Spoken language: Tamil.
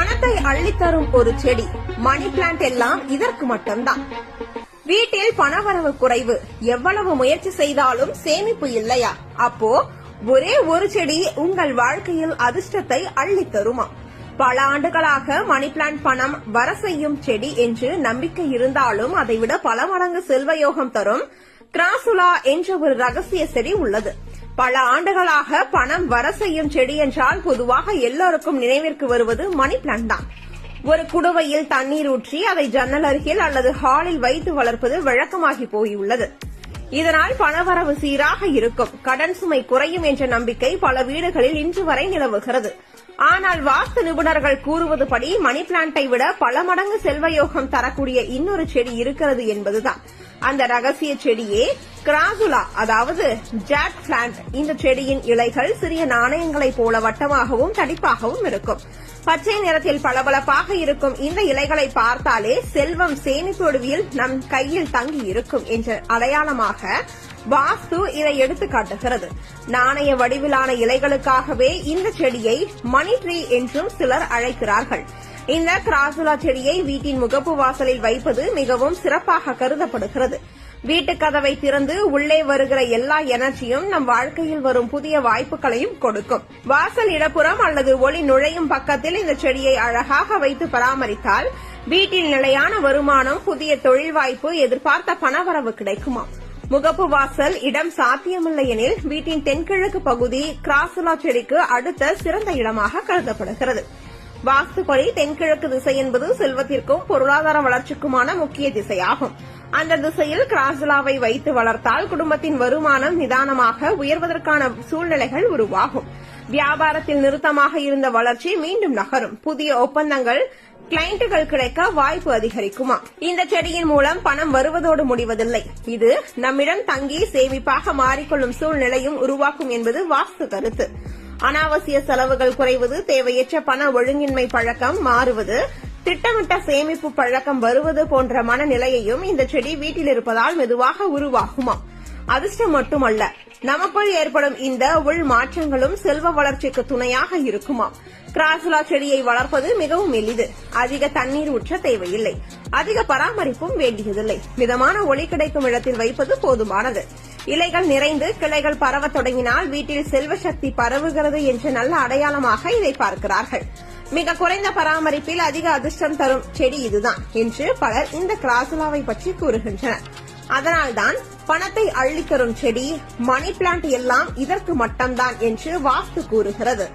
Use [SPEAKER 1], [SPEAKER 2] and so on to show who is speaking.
[SPEAKER 1] பணத்தை அள்ளித்தரும் ஒரு செடி. மணி பிளான்ட் எல்லாம் இதற்கு மட்டும்தான். வீட்டில் பணவரவு குறைவு. எவ்வளவு முயற்சி செய்தாலும் சேமிப்பு இல்லையா? அப்போ ஒரே ஒரு செடி உங்கள் வாழ்க்கையில் அதிர்ஷ்டத்தை அள்ளித்தருமா? பல ஆண்டுகளாக மணி பிளான்ட் பணம் வர செய்யும் செடி என்று நம்பிக்கை இருந்தாலும் அதைவிட பல மடங்கு செல்வயோகம் தரும் கிராசுலா என்ற ஒரு ரகசிய செடி உள்ளது. பல ஆண்டுகளாக பணம் வர செய்யும் செடி என்றால் பொதுவாக எல்லோருக்கும் நினைவிற்கு வருவது மணி பிளான்ட் தான். ஒரு குடுவையில் தண்ணீர் ஊற்றி அதை ஜன்னல் அருகில் அல்லது ஹாலில் வைத்து வளர்ப்பது வழக்கமாகி போயுள்ளது. இதனால் பணவரவு சீராக இருக்கும். கடன் சுமை குறையும் என்ற நம்பிக்கை பல வீடுகளில் இன்று வரை நிலவுகிறது. ஆனால் வாஸ்து நிபுணர்கள் கூறுவதுபடி மணி பிளான்ட்டை விட பல மடங்கு செல்வயோகம் தரக்கூடிய இன்னொரு செடி இருக்கிறது என்பதுதான். அந்த ரகசிய செடியே கிராசுலா அதாவது ஜாக் பிளான்ட் இந்த செடியின் இலைகள் சிறிய நாணயங்களைப் போல வட்டமாகவும் தடிப்பாகவும் இருக்கும். பச்சை நிறத்தில் பளபளப்பாக இருக்கும் இந்த இலைகளை பார்த்தாலே செல்வம் சேமிப்பு நம் கையில் தங்கி இருக்கும் என்ற அடையாளமாக வாஸ்து இதை எடுத்து காட்டுகிறது. நாணய வடிவிலான இலைகளுக்காகவே இந்த செடியை மணி ட்ரீ என்றும் சிலர் அழைக்கிறார்கள். இந்த கிராசுலா செடியை வீட்டின் முகப்பு வாசலில் வைப்பது மிகவும் சிறப்பாக கருதப்படுகிறது. வீட்டு கதவை திறந்து உள்ளே வருகிற எல்லா எனர்ஜியும் நம் வாழ்க்கையில் வரும் புதிய வாய்ப்புகளையும் கொடுக்கும். வாசல் இடப்புறம் அல்லது ஒளி நுழையும் பக்கத்தில் இந்த செடியை அழகாக வைத்து பராமரித்தால் வீட்டில் நிலையான வருமானம் புதிய தொழில் வாய்ப்பு எதிர்பார்த்த பணவரவு கிடைக்குமா முகப்பு வாசல் இடம் சாத்தியமில்லை எனில் வீட்டின் தென்கிழக்கு பகுதி கிராசுலா செடிக்கு அடுத்த சிறந்த இடமாக கருதப்படுகிறது. வாஸ்துப்படி தென்கிழக்கு திசை என்பது செல்வத்திற்கும் பொருளாதார வளர்ச்சிக்குமான முக்கிய திசையாகும். அந்த திசையில் கிராசுலாவை வைத்து வளர்த்தால் குடும்பத்தின் வருமானம் நிதானமாக உயர்வதற்கான சூழ்நிலைகள் உருவாகும். வியாபாரத்தில் நிறுத்தமாக இருந்த வளர்ச்சி மீண்டும் நகரும். புதிய ஒப்பந்தங்கள் கிளைண்ட்டுகள் கிடைக்க வாய்ப்பு அதிகரிக்குமா? இந்த செடியின் மூலம் பணம் வருவதோடு முடிவதில்லை. இது நம்மிடம் தங்கி சேமிப்பாக மாறிக்கொள்ளும் சூழ்நிலையும் உருவாக்கும் என்பது வாஸ்து கருத்து. அனாவசிய செலவுகள் குறைவது தேவையற்ற பண ஒழுங்கின்மை பழக்கம் மாறுவது திட்டமிட்ட சேமிப்பு பழக்கம் வருவது போன்ற மனநிலையையும் இந்த செடி வீட்டில் இருப்பதால் மெதுவாக உருவாகுமா? அதிர்ஷ்டம் மட்டுமல்ல நமக்குள் ஏற்படும் இந்த உள் மாற்றங்களும் செல்வ வளர்ச்சிக்கு துணையாக இருக்குமா? கிராசுலா செடியை வளர்ப்பது மிகவும் எளிது. அதிக தண்ணீர் ஊற்ற தேவையில்லை. அதிக பராமரிப்பும் வேண்டியதில்லை. மிதமான ஒளி கிடைக்கும் இடத்தில் வைப்பது போதுமானது. இலைகள் நிறைந்து கிளைகள் பரவ தொடங்கினால் வீட்டில் செல்வ சக்தி பரவுகிறது என்ற நல்ல அடையாளமாக இதை பார்க்கிறார்கள். மிக குறைந்த பராமரிப்பில் அதிக அதிர்ஷ்டம் தரும் செடி இதுதான் என்று பலர் இந்த கிராசுலாவை பற்றி கூறுகின்றனர். அதனால்தான் பணத்தை அள்ளித்தரும் செடி மணி பிளான்ட் எல்லாம் இதற்கு மட்டும்தான் என்று வாஸ்து கூறுகிறது.